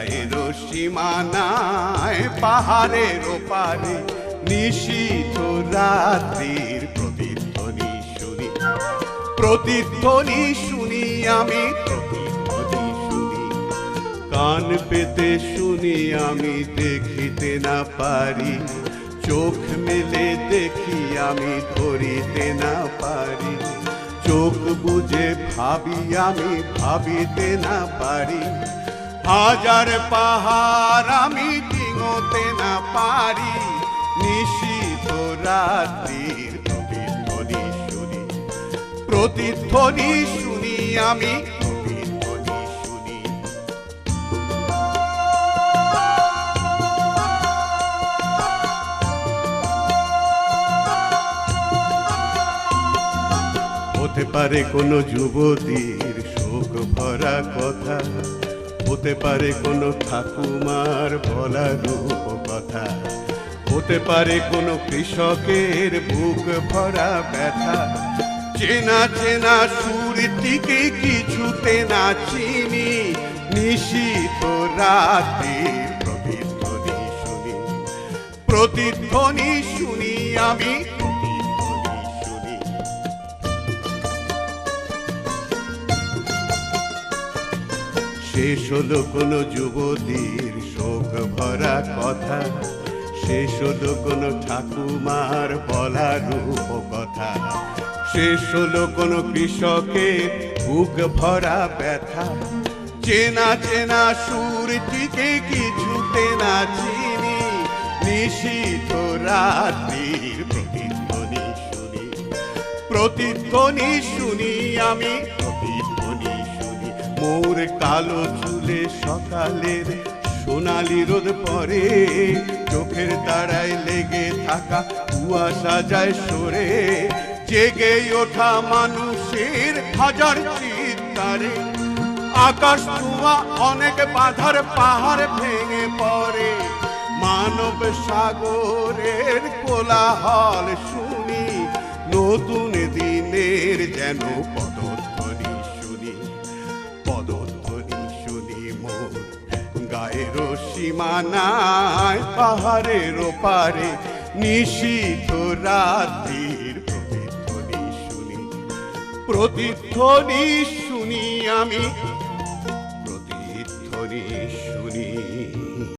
গায়ের সীমানায় পাহাড়ের ওপারে নিশীথ রাত্রির প্রতিধ্বনি শুনি। প্রতিধ্বনি শুনি আমি, প্রতিধ্বনি শুনি। কান পেতে শুনি আমি, দেখিতে না পারি। চোখ মেলে দেখি আমি, ধরিতে না পারি। চোখ বুঝে ভাবি আমি, ভাবিতে না পারি। হাজার পাহাড় আমি ডিঙোতে না পারি। নিশীত রাত্রির প্রতিধ্বনি শুনি। প্রতিধ্বনি শুনি আমি হতে পারে কোনো যুবতীর শোক ভরা কথা। হতে পারে কোনো ঠাকুমার বলা রূপ কথা। হতে পারে কোনো কৃষকের বুক ভরা ব্যথা। চেনা চেনা সুরটিকে কিছুতে না চিনি। নিশীত রাতে প্রতিধ্বনি শুনি। প্রতিধ্বনি শুনি আমি শেষ হলো কোনো যুবতীর শোক ভরা কথা। শেষ হলো কোনো ঠাকুমার বলা রূপ কথা শেষ হলো কোনো কৃষকের বুক ভরা ব্যথা। চেনা চেনা সুরটিকে কিছুতে না চিনি। নিশীত রাত্রির প্রতিধ্বনি শুনি। প্রতিধ্বনি শুনি আমি মোর কালো চুলে সকালের সোনালি রোদ পরে, চোখের তারায় লেগে থাকা কুয়াশা যায় সরে। জেগে ওঠা মানুষের হাজার চিৎকারে, আকাশ ধোঁয়া অনেক বাধার পাহাড় ভেঙে পড়ে। মানব সাগরের কোলাহল শুনি, নতুন দিনের যেন পদধ্বনি সীমানায় পাহাড়ের ওপারে নিশীথ রাত্রির প্রতিধ্বনি শুনি। প্রতিধ্বনি শুনি আমি। প্রতিধ্বনি শুনি